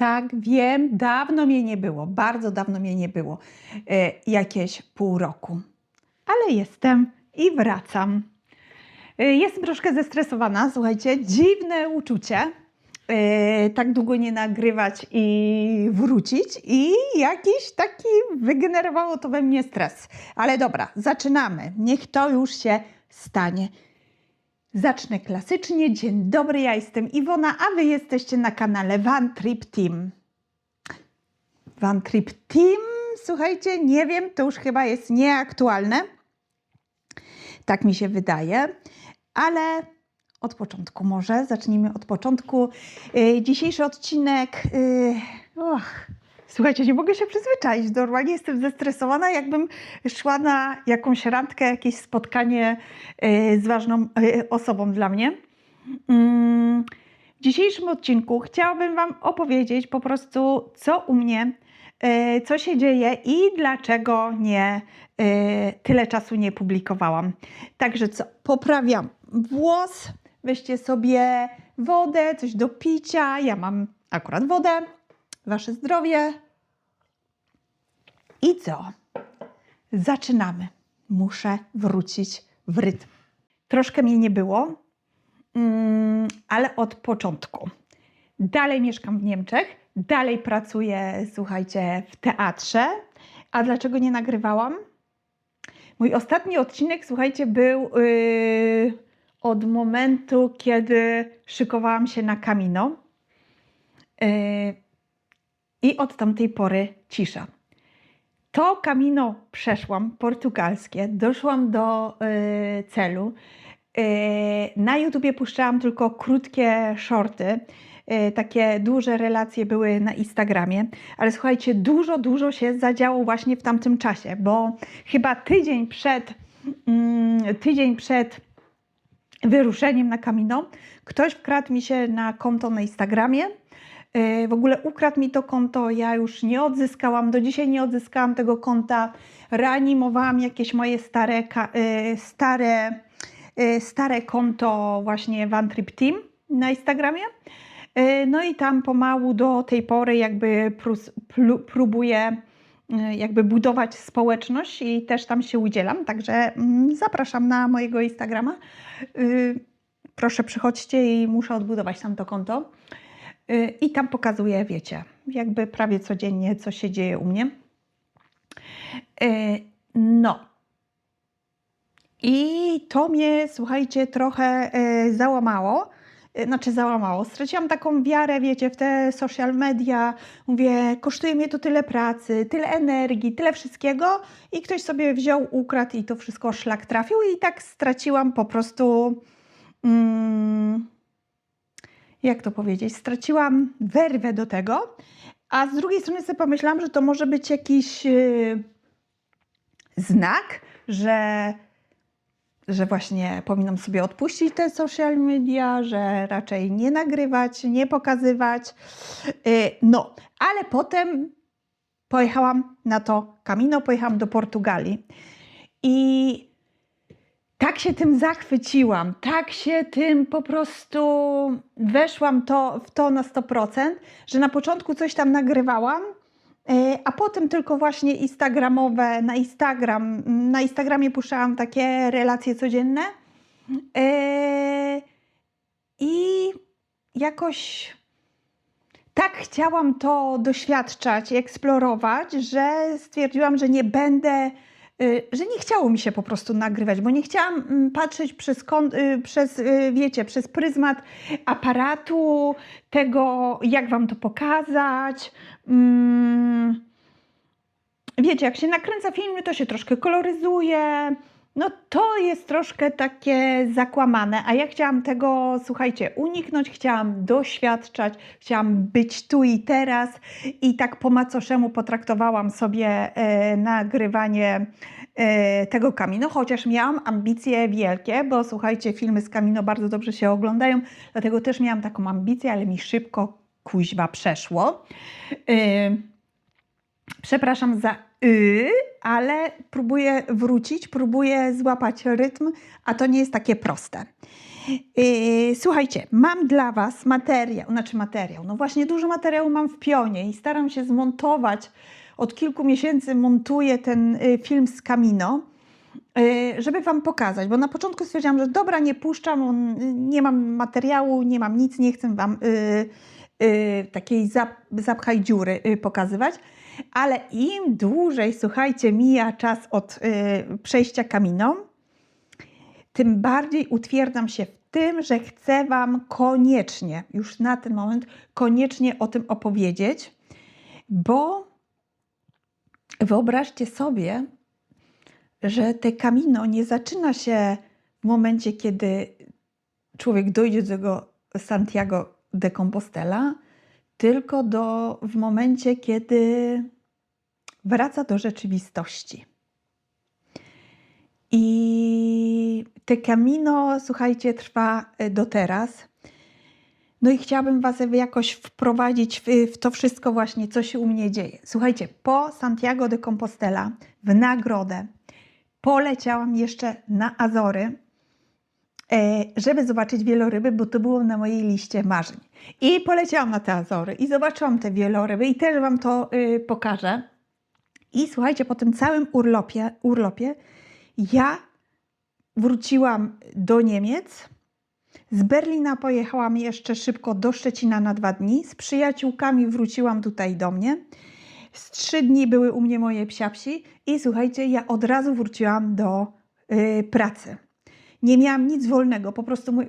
Tak, wiem, dawno mnie nie było, bardzo dawno mnie nie było, e, jakieś pół roku. Ale jestem i wracam. E, Jestem troszkę zestresowana, słuchajcie, dziwne uczucie. e, Tak długo nie nagrywać i wrócić, i jakiś taki wygenerowało to we mnie stres. Ale dobra, zaczynamy. Niech to już się stanie. Zacznę klasycznie. Dzień dobry, ja jestem Iwona, a wy jesteście na kanale Van Trip Team. Van Trip Team, słuchajcie, nie wiem, to już chyba jest nieaktualne. Tak mi się wydaje, ale od początku może, zacznijmy od początku. Yy, dzisiejszy odcinek, yy, och, słuchajcie, nie mogę się przyzwyczaić, normalnie jestem zestresowana, jakbym szła na jakąś randkę, jakieś spotkanie yy, z ważną yy, osobą dla mnie. Mm, W dzisiejszym odcinku chciałabym Wam opowiedzieć po prostu, co u mnie, yy, co się dzieje i dlaczego nie tyle czasu nie publikowałam. Także co, poprawiam włos, weźcie sobie wodę, coś do picia. Ja mam akurat wodę, Wasze zdrowie. I co? Zaczynamy. Muszę wrócić w rytm. Troszkę mnie nie było, mm, ale od początku. Dalej mieszkam w Niemczech, dalej pracuję, słuchajcie, w teatrze. A dlaczego nie nagrywałam? Mój ostatni odcinek, słuchajcie, był yy, od momentu, kiedy szykowałam się na Camino. Yy, I od tamtej pory cisza. To Camino przeszłam, portugalskie, doszłam do yy, celu. Yy, na YouTubie puszczałam tylko krótkie shorty. Yy, takie duże relacje były na Instagramie, ale słuchajcie, dużo, dużo się zadziało właśnie w tamtym czasie, bo chyba tydzień przed, mm, tydzień przed wyruszeniem na Camino ktoś wkradł mi się na konto na Instagramie. Yy, W ogóle ukradł mi to konto, ja już nie odzyskałam, do dzisiaj nie odzyskałam tego konta. Reanimowałam jakieś moje stare, yy, stare, yy, stare konto właśnie Trip Team na Instagramie. No i tam pomału do tej pory jakby próbuję jakby budować społeczność i też tam się udzielam, także mm, zapraszam na mojego Instagrama. Proszę przychodźcie i muszę odbudować tam to konto. Yy, I tam pokazuję, wiecie, jakby prawie codziennie, co się dzieje u mnie. Yy, No. I to mnie, słuchajcie, trochę yy, załamało. Znaczy załamało. Straciłam taką wiarę, wiecie, w te social media. Mówię, kosztuje mnie to tyle pracy, tyle energii, tyle wszystkiego. I ktoś sobie wziął, ukradł i to wszystko szlak trafił. I tak straciłam po prostu... Mm, jak to powiedzieć, straciłam werwę do tego, a z drugiej strony sobie pomyślałam, że to może być jakiś yy, znak, że, że właśnie powinnam sobie odpuścić te social media, że raczej nie nagrywać, nie pokazywać. Yy, no, ale potem pojechałam na to Camino, pojechałam do Portugalii i tak się tym zachwyciłam, tak się tym po prostu weszłam to, w to na 100%, że na początku coś tam nagrywałam, e, a potem tylko właśnie instagramowe, na Instagram, na Instagramie puszczałam takie relacje codzienne E, i jakoś tak chciałam to doświadczać i eksplorować, że stwierdziłam, że nie będę że nie chciało mi się po prostu nagrywać, bo nie chciałam mm, patrzeć przez, y, przez y, wiecie, przez pryzmat aparatu, tego, jak wam to pokazać. Mm, Wiecie, jak się nakręca filmy, to się troszkę koloryzuje. No to jest troszkę takie zakłamane, a ja chciałam tego, słuchajcie, uniknąć, chciałam doświadczać, chciałam być tu i teraz i tak po macoszemu potraktowałam sobie e, nagrywanie e, tego Camino, chociaż miałam ambicje wielkie, bo słuchajcie, filmy z Camino bardzo dobrze się oglądają, dlatego też miałam taką ambicję, ale mi szybko kuźba przeszło. E, Przepraszam za y, ale próbuję wrócić, próbuję złapać rytm, a to nie jest takie proste. Słuchajcie, mam dla Was materiał, znaczy materiał, no właśnie dużo materiału mam w pionie i staram się zmontować. Od kilku miesięcy montuję ten y, film z Camino, y, żeby Wam pokazać, bo na początku stwierdziłam, że dobra, nie puszczam, y, nie mam materiału, nie mam nic, nie chcę Wam takiej zap, zapchaj dziury pokazywać, ale im dłużej, słuchajcie, mija czas od y, przejścia Camino, tym bardziej utwierdzam się w tym, że chcę Wam koniecznie, już na ten moment, koniecznie o tym opowiedzieć, bo wyobraźcie sobie, że te kamino nie zaczyna się w momencie, kiedy człowiek dojdzie do tego Santiago de Compostela, tylko do, w momencie, kiedy wraca do rzeczywistości. I te Camino, słuchajcie, trwa e, do teraz. No i chciałabym Was jakoś wprowadzić w, to wszystko właśnie, co się u mnie dzieje. Słuchajcie, po Santiago de Compostela w nagrodę poleciałam jeszcze na Azory, żeby zobaczyć wieloryby, bo to było na mojej liście marzeń. I poleciałam na te Azory i zobaczyłam te wieloryby i też Wam to y, pokażę. I słuchajcie, po tym całym urlopie, urlopie ja wróciłam do Niemiec. Z Berlina pojechałam jeszcze szybko do Szczecina na dwa dni. Z przyjaciółkami wróciłam tutaj do mnie. Z trzy dni były u mnie moje psiapsi i słuchajcie, ja od razu wróciłam do y, pracy. Nie miałam nic wolnego, po prostu mój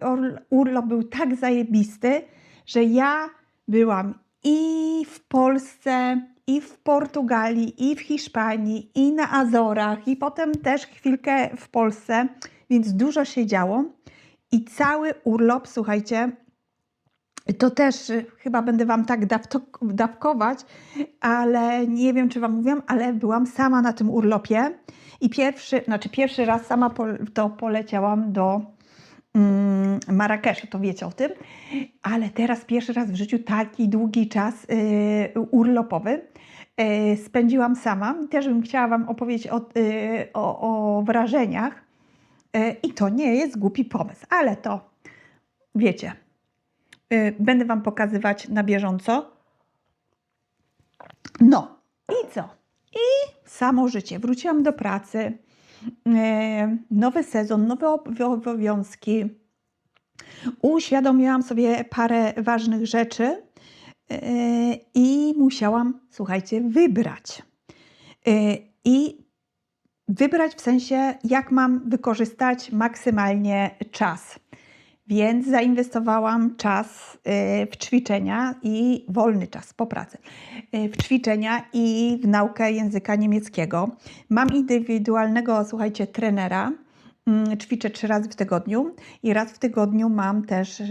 urlop był tak zajebisty, że ja byłam i w Polsce, i w Portugalii, i w Hiszpanii, i na Azorach, i potem też chwilkę w Polsce, więc dużo się działo. I cały urlop, słuchajcie, to też y, chyba będę Wam tak dawkować, ale nie wiem, czy Wam mówiłam, ale byłam sama na tym urlopie i pierwszy, znaczy pierwszy raz sama po, to poleciałam do mm, Marrakeszu, to wiecie o tym, ale teraz pierwszy raz w życiu taki długi czas y, urlopowy y, spędziłam sama. Też bym chciała Wam opowiedzieć o, y, o, o wrażeniach y, i to nie jest głupi pomysł, ale to wiecie, y, będę Wam pokazywać na bieżąco. No i co? I samo życie. Wróciłam do pracy. E, Nowy sezon, nowe ob- obowiązki. Uświadomiłam sobie parę ważnych rzeczy e, i musiałam, słuchajcie, wybrać. E, I wybrać w sensie, jak mam wykorzystać maksymalnie czas. Więc zainwestowałam czas y, w ćwiczenia i wolny czas po pracy, y, w ćwiczenia i w naukę języka niemieckiego. Mam indywidualnego, słuchajcie, trenera. Mm, Ćwiczę trzy razy w tygodniu i raz w tygodniu mam też y,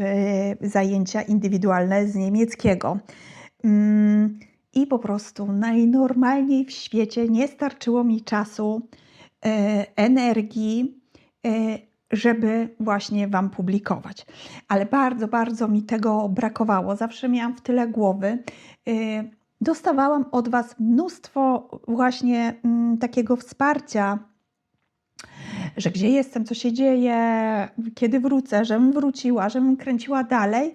zajęcia indywidualne z niemieckiego. Mm, I po prostu najnormalniej w świecie nie starczyło mi czasu, energii, żeby właśnie Wam publikować. Ale bardzo, bardzo mi tego brakowało. Zawsze miałam w tyle głowy. Y, Dostawałam od Was mnóstwo właśnie mm, takiego wsparcia, że gdzie jestem, co się dzieje, kiedy wrócę, żebym wróciła, żebym kręciła dalej.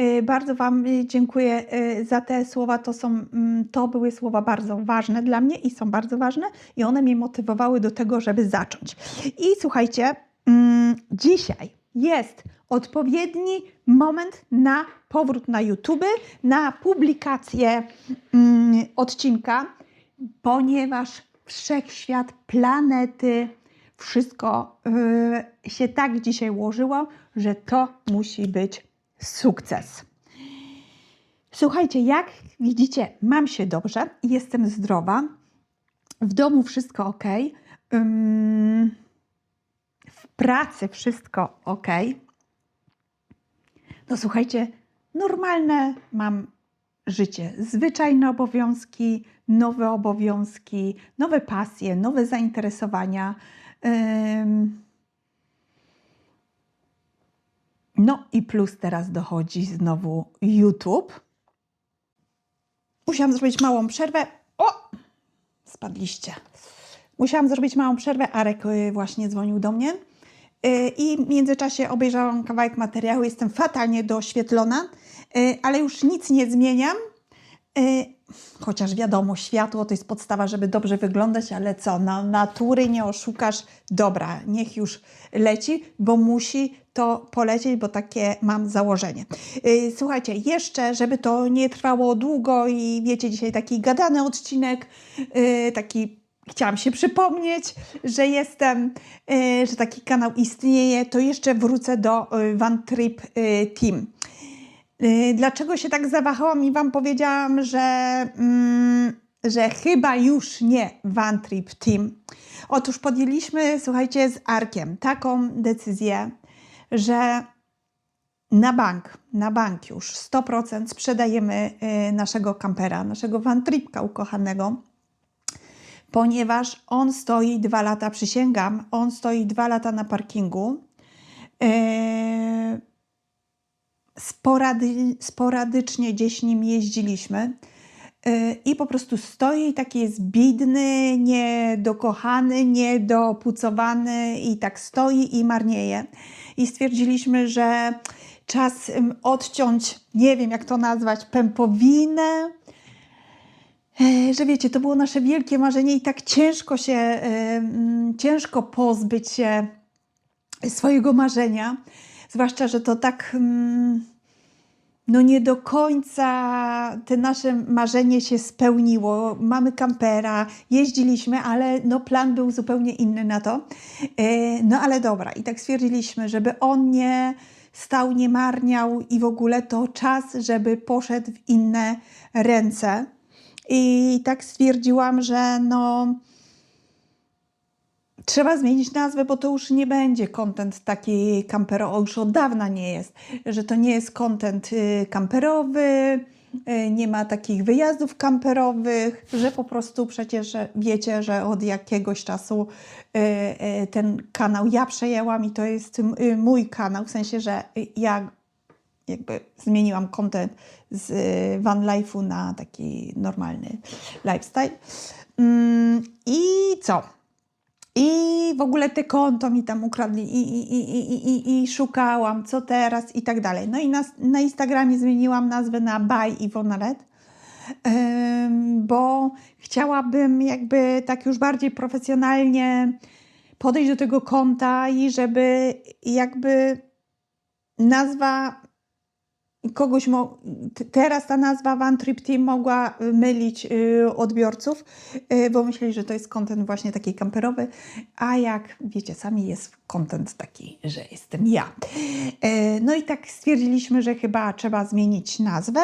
Y, Bardzo Wam y, dziękuję za te słowa. To, są, mm, to były słowa bardzo ważne dla mnie i są bardzo ważne, i one mnie motywowały do tego, żeby zacząć. I słuchajcie, dzisiaj jest odpowiedni moment na powrót na YouTube, na publikację mm, odcinka, ponieważ wszechświat, planety, wszystko y, się tak dzisiaj ułożyło, że to musi być sukces. Słuchajcie, jak widzicie, mam się dobrze, jestem zdrowa, w domu wszystko ok, pracy wszystko ok. No słuchajcie, normalne mam życie, zwyczajne obowiązki, nowe obowiązki, nowe pasje, nowe zainteresowania. No i plus teraz dochodzi znowu YouTube. Musiałam zrobić małą przerwę. O! Spadliście. Musiałam zrobić małą przerwę. Arek y, właśnie dzwonił do mnie. Y, I w międzyczasie obejrzałam kawałek materiału, jestem fatalnie doświetlona, y, ale już nic nie zmieniam. Y, Chociaż wiadomo, światło to jest podstawa, żeby dobrze wyglądać, ale co, na natury nie oszukasz. Dobra, niech już leci, bo musi to polecieć, bo takie mam założenie. Słuchajcie, jeszcze, żeby to nie trwało długo i wiecie, dzisiaj taki gadany odcinek, taki chciałam się przypomnieć, że jestem, y, że taki kanał istnieje, to jeszcze wrócę do y, One Trip y, Team. Y, Dlaczego się tak zawahałam i Wam powiedziałam, że, mm, że chyba już nie One Trip Team? Otóż podjęliśmy, słuchajcie, z Arkiem taką decyzję, że na bank, na bank już 100% sprzedajemy y, naszego kampera, naszego Van Tripka ukochanego, ponieważ on stoi dwa lata, przysięgam, on stoi dwa lata na parkingu. Yy, sporady, sporadycznie gdzieś nim jeździliśmy yy, i po prostu stoi taki jest bidny, niedokochany, niedopucowany i tak stoi i marnieje. I stwierdziliśmy, że czas odciąć, nie wiem jak to nazwać, pępowinę, E, że wiecie, to było nasze wielkie marzenie i tak ciężko się, e, mm, ciężko pozbyć się swojego marzenia, zwłaszcza, że to tak mm, no nie do końca te nasze marzenie się spełniło. Mamy kampera, jeździliśmy, ale no plan był zupełnie inny na to. E, No ale dobra, i tak stwierdziliśmy, żeby on nie stał, nie marniał i w ogóle to czas, żeby poszedł w inne ręce. I tak stwierdziłam, że no trzeba zmienić nazwę, bo to już nie będzie content taki kamperowy, już od dawna nie jest, że to nie jest content y, kamperowy, y, nie ma takich wyjazdów kamperowych, że po prostu przecież wiecie, że od jakiegoś czasu y, ten kanał ja przejęłam i to jest mój kanał, w sensie, że ja jakby zmieniłam content z y, van life'u na taki normalny lifestyle. Mm, I co? I w ogóle te konto mi tam ukradli i, i, i, i, i, szukałam, co teraz i tak dalej. No i na, na Instagramie zmieniłam nazwę na By Iwona Red, bo chciałabym jakby tak już bardziej profesjonalnie podejść do tego konta i żeby jakby nazwa kogoś, teraz ta nazwa One Trip Team mogła y, mylić y, odbiorców, y, bo myśleli, że to jest content właśnie taki kamperowy, a jak wiecie sami jest content taki, że jestem ja. No i tak stwierdziliśmy, że chyba trzeba zmienić nazwę.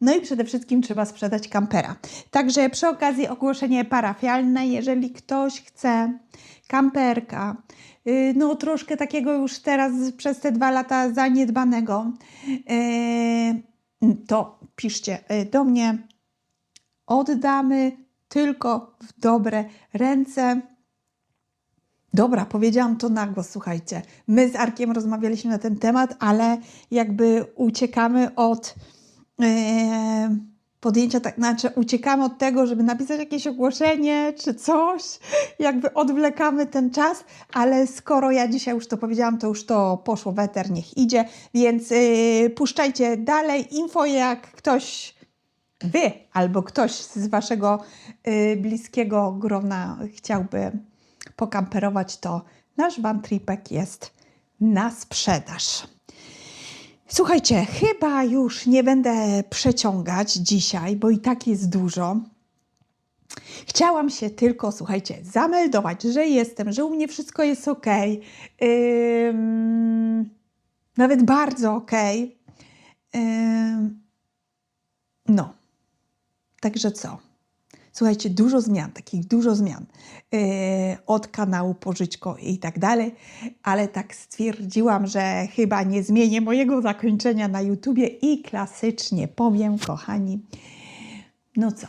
No i przede wszystkim trzeba sprzedać kampera. Także przy okazji ogłoszenie parafialne, jeżeli ktoś chce kamperka, no troszkę takiego już teraz przez te dwa lata zaniedbanego, y, to piszcie y, do mnie. Oddamy tylko w dobre ręce. Dobra, powiedziałam to na głos, słuchajcie. My z Arkiem rozmawialiśmy na ten temat, ale jakby uciekamy od e, podjęcia, tak, znaczy uciekamy od tego, żeby napisać jakieś ogłoszenie czy coś, jakby odwlekamy ten czas, ale skoro ja dzisiaj już to powiedziałam, to już to poszło weter, niech idzie, więc yy, puszczajcie dalej info, jak ktoś wy albo ktoś z waszego y, bliskiego grona chciałby pokamperować, to nasz van tripek jest na sprzedaż. Słuchajcie, chyba już nie będę przeciągać dzisiaj, bo i tak jest dużo. Chciałam się tylko, słuchajcie, zameldować, że jestem, że u mnie wszystko jest ok. Nawet bardzo ok. No, także co? Słuchajcie, dużo zmian, takich dużo zmian yy, od kanału Pożyczko i tak dalej, ale tak stwierdziłam, że chyba nie zmienię mojego zakończenia na YouTubie i klasycznie powiem, kochani, no co?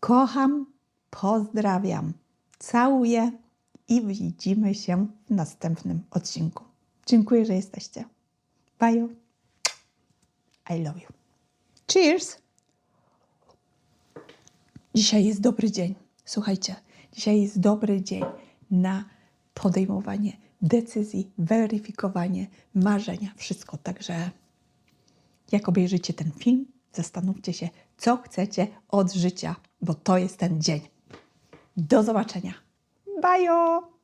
Kocham, pozdrawiam, całuję i widzimy się w następnym odcinku. Dziękuję, że jesteście. Bye. I love you. Cheers! Dzisiaj jest dobry dzień. Słuchajcie, dzisiaj jest dobry dzień na podejmowanie decyzji, weryfikowanie, marzenia, wszystko. Także jak obejrzycie ten film, zastanówcie się, co chcecie od życia, bo to jest ten dzień. Do zobaczenia. Bajo!